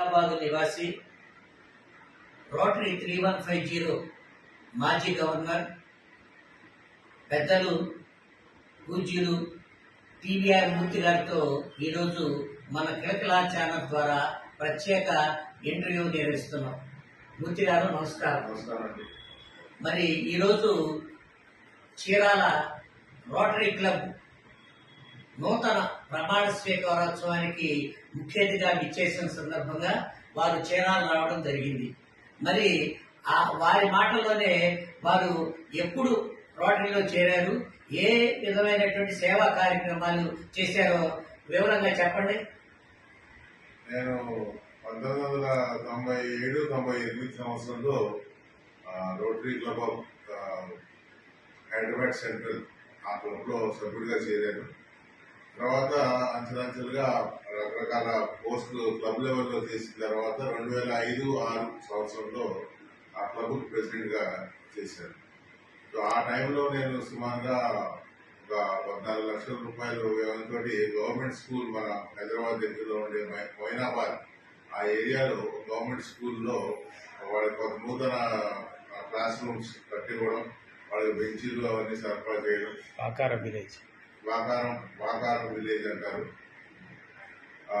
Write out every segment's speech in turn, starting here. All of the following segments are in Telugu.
హైదరాబాద్ నివాసి. Rotary three one five zero మాజీ గవర్నర్. పెద్దలు పూజ్యులు టీవీఆర్ మూర్తి గారితో ఈరోజు మన కిలకిలా ఛానల్ ద్వారా ప్రత్యేక ఇంటర్వ్యూ నిర్వహిస్తున్నాం. మూర్తి గారు నమస్కారం. నమస్కారం మరి ఈరోజు చీరాల రోటరీ క్లబ్ నూతన ప్రమాణ స్వీకారోత్సవానికి ముఖ్య అతిథిగా ఇచ్చేసిన సందర్భంగా వారు చైనాలు రావడం జరిగింది. మరి ఆ వారి మాటల్లోనే వారు ఎప్పుడు రోటరీలో చేరారు ఏ విధమైనటువంటి సేవా కార్యక్రమాలు చేశారో వివరంగా చెప్పండి. నేను పంతొమ్మిది వందల తొంభై ఏడు తొంభై ఎనిమిది సంవత్సరంలో Rotary Club of Hyderabad Central ఆ క్లబ్లో సభ్యుడిగా చేరాను. తర్వాత అంచెలంచెలుగా రకరకాల పోస్టులు క్లబ్ లెవెల్లో చేసిన తర్వాత రెండు వేల ఐదు ఆరు సంవత్సరంలో ఆ క్లబ్ ప్రెసిడెంట్గా చేశాను సో ఆ టైంలో నేను సుమారుగా ఒక పద్నాలుగు లక్షల రూపాయలు వ్యయంతో గవర్నమెంట్ స్కూల్ మన హైదరాబాద్ దగ్గరలో ఉండే మొయినాబాద్ ఆ ఏరియాలో గవర్నమెంట్ స్కూల్లో వాళ్ళకి ఒక నూతన క్లాస్ రూమ్స్ కట్టివ్వడం వాళ్ళకి బెంచీలు అవన్నీ సరఫరా చేయడం. ఆకార విలేజ్ వాకారం వాకారం విలేజ్ అంటారు. ఆ,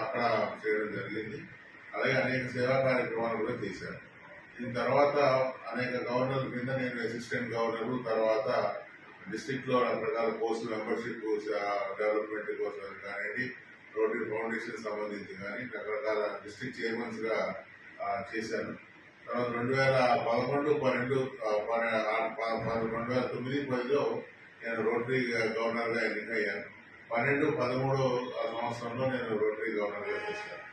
అక్కడ చేయడం జరిగింది. అలాగే అనేక సేవా కార్యక్రమాలు కూడా చేశాను దీని తర్వాత అనేక గవర్నర్ కింద నేను అసిస్టెంట్ గవర్నరు తర్వాత డిస్టిక్లో రకరకాల పోస్ట్ మెంబర్షిప్ డెవలప్మెంట్ కోసం కానివ్వండి రోటరీ ఫౌండేషన్ సంబంధించి కానీ రకరకాల డిస్ట్రిక్ట్ చైర్మన్స్గా చేశాను. తర్వాత రెండు వేల పదకొండు పన్నెండు పన్నెండు రెండు వేల తొమ్మిది పదిలో నేను రోటరీ గవర్నర్గా ఎన్నికయ్యాను పన్నెండు పదమూడు సంవత్సరంలో నేను రోటరీ గవర్నర్గా చేశాను.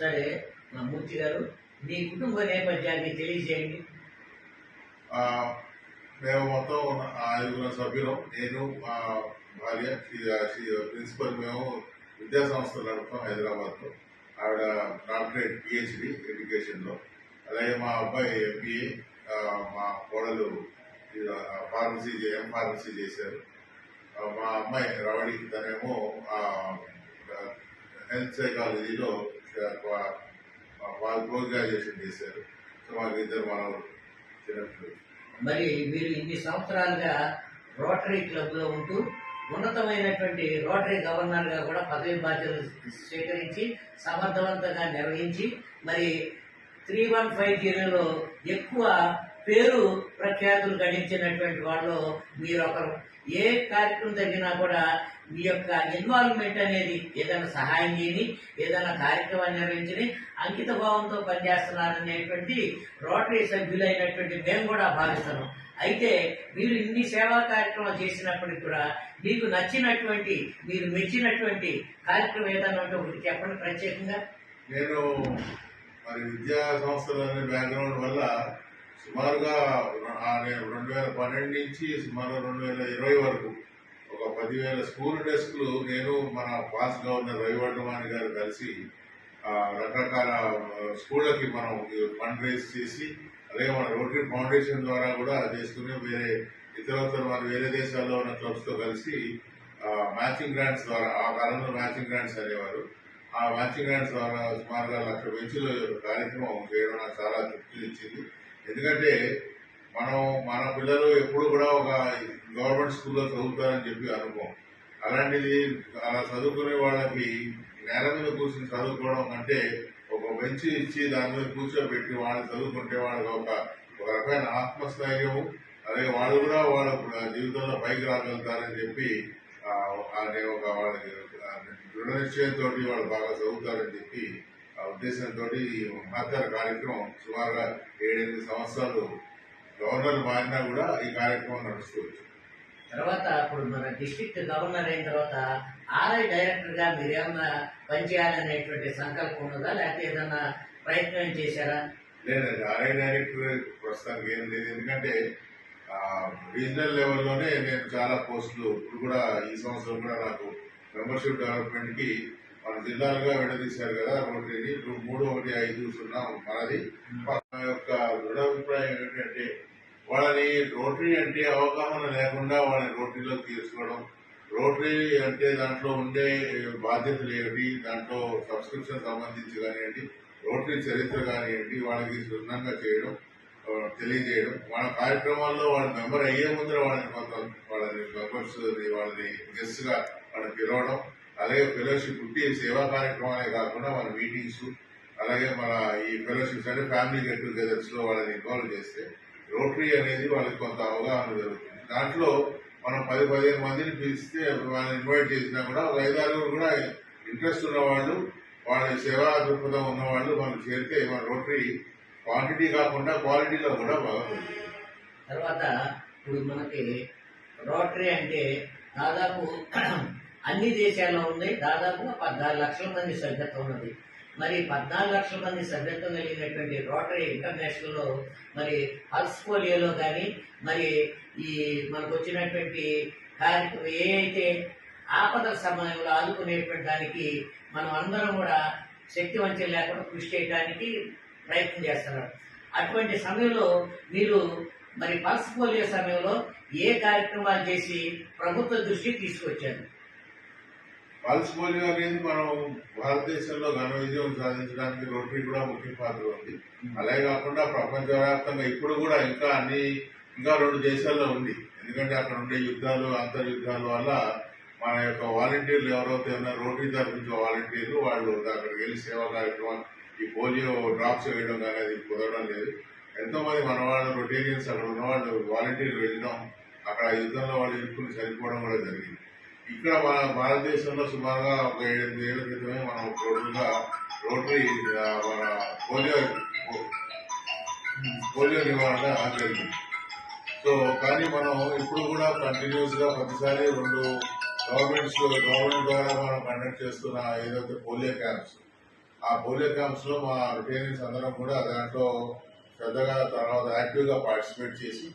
సరే మా మూర్తి గారు మీ కుటుంబ నేపథ్యాన్ని తెలియజేయండి. మేము మొత్తం ఐదుగురు సభ్యులం. నేను మా భార్య ప్రిన్సిపల్ మేము విద్యా సంస్థలు నడుపుతాం హైదరాబాద్లో. ఆవిడ డాక్టరేట్ పిహెచ్డి ఎడ్యుకేషన్లో. అలాగే మా అబ్బాయి ఎంబీఏ మా కోడలు ఫార్మసీ ఎం ఫార్మసీ చేశారు? మా అమ్మాయి రవడి తనేమో హెల్త్ సైకాలజీలో వాళ్ళు పోస్ట్ గ్రాడ్యుయేషన్ చేశారు. సో మాకు ఇద్దరు మనవరు చిన్నప్పుడు మరి మీరు ఇన్ని సంవత్సరాలుగా రోటరీ క్లబ్లో ఉంటూ ఉన్నతమైనటువంటి రోటరీ గవర్నర్గా కూడా పదవి బాధ్యతలు స్వీకరించి సమర్థవంతంగా నిర్వహించి మరి త్రీ వన్ ఫైవ్ జీరోలో ఎక్కువ పేరు ప్రఖ్యాతులు గడించినటువంటి వాళ్ళు మీరు ఒకరు ఏ కార్యక్రమం జరిగినా కూడా మీ యొక్క ఇన్వాల్వ్మెంట్ అనేది ఏదైనా సహాయం చేయని ఏదైనా కార్యక్రమాన్ని నిర్వహించని అంకిత భావంతో పనిచేస్తున్నారనేటువంటి రోటరీ సభ్యులైనటువంటి మేము కూడా భావిస్తున్నాం. అయితే మీరు ఇన్ని సేవా కార్యక్రమాలు చేసినప్పటికి కూడా మీకు నచ్చినటువంటి మీరు మెచ్చినటువంటి కార్యక్రమం ఏదైనా ఉంటే ఒకటి చెప్పండి ప్రత్యేకంగా. నేను మరి విద్యా సంస్థలనే బ్యాక్గ్రౌండ్ వల్ల సుమారుగా నేను రెండు వేల పన్నెండు నుంచి సుమారు రెండు వేల ఇరవై వరకు ఒక పదివేల స్కూల్ డెస్క్లు నేను మన పాస్ గవర్నర్ రవివర్ధమాని గారు కలిసి రకరకాల స్కూళ్ళకి మనం ఫండ్ రేజ్ చేసి అలాగే మన రోటరీ ఫౌండేషన్ ద్వారా కూడా చేసుకుని వేరే ఇతరత్ర మన వేరే దేశాల్లో ఉన్న క్లబ్స్తో కలిసి మ్యాచింగ్ గ్రాంట్స్ ద్వారా ఆ కాలంలో మ్యాచింగ్ గ్రాంట్స్ అనేవారు. ఆ మ్యాచింగ్ గ్రాంట్స్ ద్వారా సుమారుగా లక్ష బెంచుల కార్యక్రమం చేయడం నాకు చాలా తృప్తి ఇచ్చింది ఎందుకంటే మనం మన పిల్లలు ఎప్పుడు కూడా ఒక గవర్నమెంట్ స్కూల్లో చదువుతారని చెప్పి అనుకోం. అలాంటిది అలా చదువుకునే వాళ్ళకి నేల మీద కూర్చొని చదువుకోవడం కంటే ఒక బెంచ్ ఇచ్చి దాని మీద కూర్చోబెట్టి వాళ్ళు చదువుకుంటే వాళ్ళకి ఒక ఒక రకమైన ఆత్మస్థైర్యము అలాగే వాళ్ళు కూడా వాళ్ళ జీవితంలో పైకి రాగలుగుతారని చెప్పి అనే ఒక వాళ్ళకి దృఢ నిశ్చయంతో వాళ్ళు బాగా చదువుతారని చెప్పి ఉద్దేశంతో ఈ మహత్తర కార్యక్రమం సుమారుగా ఏడెనిమిది సంవత్సరాలు గవర్నర్ మారినా కూడా ఈ కార్యక్రమం నడుస్తూ వచ్చింది తర్వాత ఇప్పుడు మన డిస్ట్రిక్ట్ గవర్నర్ అయిన తర్వాత ఆర్ఐ డైరెక్టర్గా మీరు ఏమన్నా పనిచేయాలనేటువంటి సంకల్పం ఉన్నదా? లేకపోతే ఏదన్నా ప్రయత్నం చేశారా? లేదండి ఆర్ఐ డైరెక్టర్ ప్రస్తుతానికి ఏం లేదు. ఎందుకంటే రీజనల్ లెవెల్లోనే నేను చాలా పోస్టులు. ఇప్పుడు కూడా ఈ సంవత్సరం కూడా నాకు మెంబర్షిప్ డెవలప్మెంట్కి మన జిల్లాలుగా విడదీశారు కదా రోటరీని ఇప్పుడు మూడు ఒకటి ఐదు సున్నా మనది మా యొక్క దృఢ అభిప్రాయం ఏంటంటే వాళ్ళని రోటరీ అంటే అవగాహన లేకుండా వాళ్ళని రోటరీలో తీసుకోవడం. రోటరీ అంటే దాంట్లో ఉండే బాధ్యతలు ఏమిటి? దాంట్లో సబ్స్క్రిప్షన్ సంబంధించి కానివ్వండి రోటరీ చరిత్ర కానివ్వండి వాళ్ళకి క్షుణ్ణంగా చేయడం తెలియజేయడం. వాళ్ళ కార్యక్రమాల్లో వాళ్ళ మెంబర్ అయ్యే ముందర వాళ్ళని కొంత వాళ్ళని మెంబర్స్ వాళ్ళని గెస్ట్గా వాళ్ళని పిలవడం. అలాగే ఫెలోషిప్ ఉంటే సేవా కార్యక్రమాలే కాకుండా మన మీటింగ్స్ అలాగే మన ఈ ఫెలోషిప్స్ అంటే ఫ్యామిలీ గెట్ టుగెదర్స్లో వాళ్ళని ఇన్వాల్వ్ చేస్తే రోటరీ అనేది వాళ్ళకి కొంత అవగాహన జరుగుతుంది దాంట్లో మనం పది పదిహేను మందిని పిలిస్తే వాళ్ళని ఇన్వైట్ చేసినా కూడా ఒక ఐదారు కూడా ఇంట్రెస్ట్ ఉన్న వాళ్ళు వాళ్ళ సేవా దృక్పథం ఉన్న వాళ్ళు మనం చేరితే మన రోటరీ క్వాంటిటీ కాకుండా క్వాలిటీలో కూడా బాగా పెరుగుతుంది. తర్వాత ఇప్పుడు మనకి రోటరీ అంటే దాదాపు అన్ని దేశాల్లో ఉంది దాదాపుగా పద్నాలుగు లక్షల మంది సభ్యత్వం ఉన్నది. మరి పద్నాలుగు లక్షల మంది సభ్యత్వం కలిగినటువంటి రోటరీ ఇంటర్నేషనల్లో మరి హల్స్ పోలియోలో కానీ మరి ఈ మనకు వచ్చినటువంటి కార్యక్రమం ఏ అయితే ఆపదల సమయంలో ఆదుకునేటువంటి దానికి మనం అందరం కూడా శక్తి లేకుండా కృషి చేయడానికి ప్రయత్నం చేస్తున్నారు. అటువంటి సమయంలో మీరు మరి పల్స్ పోలియో సమయంలో ఏ కార్యక్రమాలు చేసి ప్రభుత్వ దృష్టికి తీసుకొచ్చారు? పల్స్ పోలియో అనేది మనం భారతదేశంలో ఘన విజయం సాధించడానికి రోటరీ కూడా ముఖ్య పాత్ర ఉంది. అలాగే కాకుండా ప్రపంచవ్యాప్తంగా ఇప్పుడు కూడా ఇంకా అన్ని ఇంకా రెండు దేశాల్లో ఉంది. ఎందుకంటే అక్కడ ఉండే యుద్ధాలు అంతర్యుద్ధాల వల్ల మన యొక్క వాలంటీర్లు ఎవరైతే ఉన్నారో రోటరీ తరఫు వాలంటీర్లు వాళ్ళు అక్కడికి వెళ్ళి సేవా కార్యక్రమాలు ఈ పోలియో డ్రాప్స్ వేయడం కానీ అది కుదరడం లేదు. ఎంతో మంది మన వాళ్ళు రొటేరియన్స్ అక్కడ ఉన్న వాళ్ళు వాలంటీర్లు వెళ్ళడం అక్కడ ఆ యుద్ధంలో వాళ్ళు ఇరుక్కుని చనిపోవడం కూడా జరిగింది. ఇక్కడ మన భారతదేశంలో సుమారుగా ఒక ఏడెనిమిది ఏళ్ళ క్రితమే మనం రోజుగా రోటరీ మన పోలియో పోలియో నివారణ జరిగింది. సో కానీ మనం ఇప్పుడు కూడా కంటిన్యూస్గా ప్రతిసారి రెండు గవర్నమెంట్స్ గవర్నమెంట్ ద్వారా మనం కండక్ట్ చేస్తున్న ఏదైతే పోలియో క్యాంప్స్ ఆ పోలియో క్యాంప్స్లో మా రిటైనర్స్ అందరం కూడా దాంట్లో పెద్దగా తర్వాత యాక్టివ్గా పార్టిసిపేట్ చేసి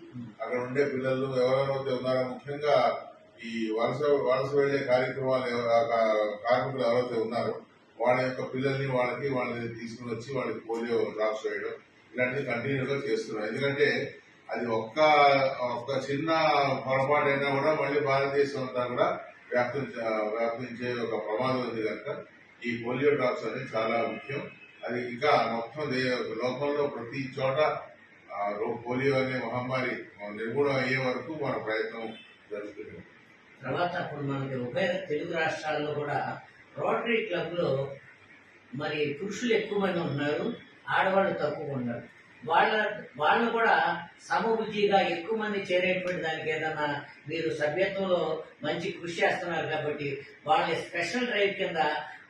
అక్కడ ఉండే పిల్లలు ఎవరెవరైతే ఉన్నారో ముఖ్యంగా ఈ వలస వలస వెళ్ళే కార్యక్రమాలు కార్మికులు ఎవరైతే ఉన్నారో వాళ్ళ యొక్క పిల్లల్ని వాళ్ళకి వాళ్ళని తీసుకుని వచ్చి వాళ్ళకి పోలియో డ్రాప్స్ వేయడం ఇలాంటివి కంటిన్యూగా చేస్తున్నాం ఎందుకంటే అది ఒక్క ఒక్క చిన్న పొరపాటు అయినా కూడా మళ్ళీ భారతదేశం అంతా కూడా వ్యాప్తి వ్యాపించే ఒక ప్రమాదం ఉంది కనుక ఈ పోలియో డ్రాప్స్ అనేది చాలా ముఖ్యం. అది ఇంకా మొత్తం లోకంలో ప్రతి చోట పోలియో అనే మహమ్మారి నిర్మూలన అయ్యే వరకు మన ప్రయత్నం జరుగుతుంది. తర్వాత అప్పుడు మనకి ఉభయ తెలుగు రాష్ట్రాల్లో కూడా రోటరీ క్లబ్లో మరి పురుషులు ఎక్కువ మంది ఉన్నారు ఆడవాళ్ళు తక్కువ ఉన్నారు. వాళ్ళ వాళ్ళు కూడా సమబుద్ధిగా ఎక్కువ మంది చేరేటువంటి దానికి ఏదన్నా మీరు సభ్యత్వంలో మంచి కృషి చేస్తున్నారు కాబట్టి వాళ్ళని స్పెషల్ డ్రైవ్ కింద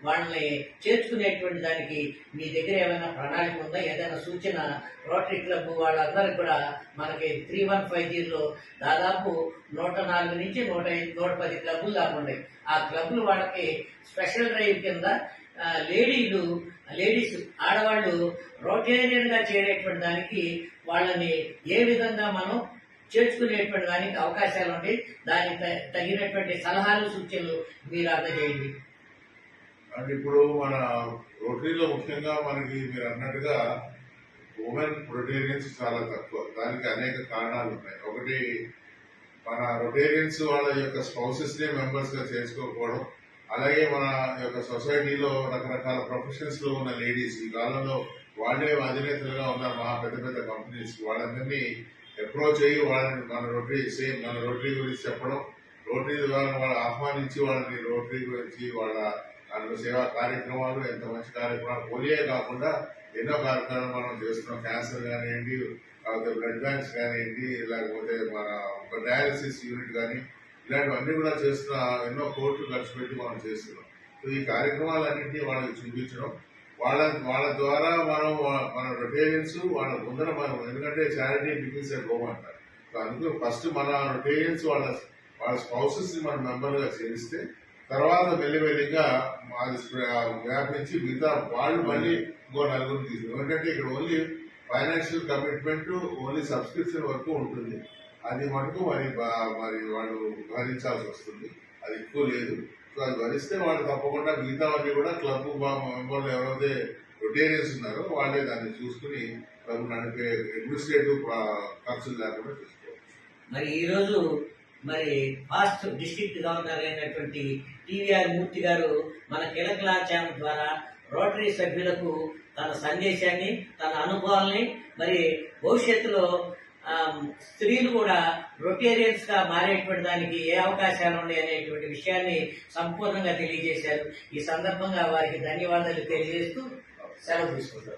వాళ్ళని చేర్చుకునేటువంటి దానికి మీ దగ్గర ఏమైనా ప్రణాళిక ఉందా? ఏదైనా సూచన? రోటరీ క్లబ్ వాళ్ళందరికీ కూడా మనకి త్రీ వన్ ఫైవ్ జీరో దాదాపు నూట నాలుగు నుంచి నూట నూట పది క్లబ్బులు దాకా ఉన్నాయి. ఆ క్లబ్లు వాళ్ళకి స్పెషల్ డ్రైవ్ కింద లేడీలు లేడీస్ ఆడవాళ్ళు రోటేరియన్గా చేరేటువంటి దానికి వాళ్ళని ఏ విధంగా మనం చేర్చుకునేటువంటి దానికి అవకాశాలు ఉంటాయి దానికి తగినటువంటి సలహాలు సూచనలు మీరు అందజేయండి. అంటే ఇప్పుడు మన రోటరీలో ముఖ్యంగా మనకి మీరు అన్నట్టుగా ఉమెన్ రొటేరియన్స్ చాలా తక్కువ. దానికి అనేక కారణాలు ఉన్నాయి. ఒకటి మన రొటేరియన్స్ వాళ్ళ యొక్క స్పౌసెస్ని మెంబర్స్గా చేసుకోకపోవడం అలాగే మన యొక్క సొసైటీలో రకరకాల ప్రొఫెషన్స్లో ఉన్న లేడీస్ ఈ కాలంలో వాళ్ళే అధినేతలుగా ఉన్న మహా పెద్ద పెద్ద కంపెనీస్ వాళ్ళందరినీ అప్రోచ్ అయ్యి వాళ్ళని మన రోటరీ సేమ్ మన రోటరీ గురించి చెప్పడం రోటరీ ద్వారా వాళ్ళు ఆహ్వానించి వాళ్ళని రోటరీ గురించి వాళ్ళ అందులో సేవా కార్యక్రమాలు ఎంత మంచి కార్యక్రమాలు పోలియే కాకుండా ఎన్నో కార్యక్రమాలు మనం చేస్తున్నాం. క్యాన్సర్ కానివ్వండి లేకపోతే బ్లడ్ బ్యాంక్స్ కానివ్వండి లేకపోతే మన ఒక డయాలసిస్ యూనిట్ కానీ ఇలాంటివన్నీ కూడా చేస్తున్న ఎన్నో కోట్లు ఖర్చు పెట్టి మనం చేస్తున్నాం. సో ఈ కార్యక్రమాలన్నింటినీ వాళ్ళకి చూపించడం వాళ్ళ వాళ్ళ ద్వారా మనం మన రొటేరియన్స్ వాళ్ళ ముందర మనం ఎందుకంటే చారిటీ బిగిన్స్ ఎట్ హోమ్ అంటారు సో అందుకు ఫస్ట్ మన రొటేరియన్స్ వాళ్ళ వాళ్ళ స్పౌసెస్ని మన మెంబర్గా చేరిస్తే తర్వాత మెల్లిమెల్లిగా అది వ్యాపించి మిగతా వాళ్ళు మళ్ళీ ఇంకో నలుగురు తీసుకున్నారు ఎందుకంటే ఇక్కడ only financial commitment only subscription వరకు ఉంటుంది. అది మటుకు మరి మరి వాళ్ళు భరించాల్సి వస్తుంది. అది ఎక్కువ లేదు. సో అది భరిస్తే వాళ్ళు తప్పకుండా మిగతావన్నీ కూడా క్లబ్ మెంబర్లు ఎవరైతే రొటేరియన్స్ ఉన్నారో వాళ్ళే దాన్ని చూసుకుని క్లబ్ నడిపే అడ్మినిస్ట్రేటివ్ ఖర్చులు లేకుండా చూసుకోవచ్చు. మరి ఈరోజు మరి ఫాస్ట్ డిస్ట్రిక్ట్ గవర్నర్ అయినటువంటి టీవీఆర్ మూర్తి గారు మన కిలకలా ఛానల్ ద్వారా రోటరీ సభ్యులకు తన సందేశాన్ని తన అనుభవాల్ని మరి భవిష్యత్తులో స్త్రీలు కూడా రొటేరియన్స్గా మారేటువంటి దానికి ఏ అవకాశాలు ఉన్నాయి అనేటువంటి విషయాన్ని సంపూర్ణంగా తెలియజేశారు. ఈ సందర్భంగా వారికి ధన్యవాదాలు తెలియజేస్తూ సెలవు తీసుకుంటారు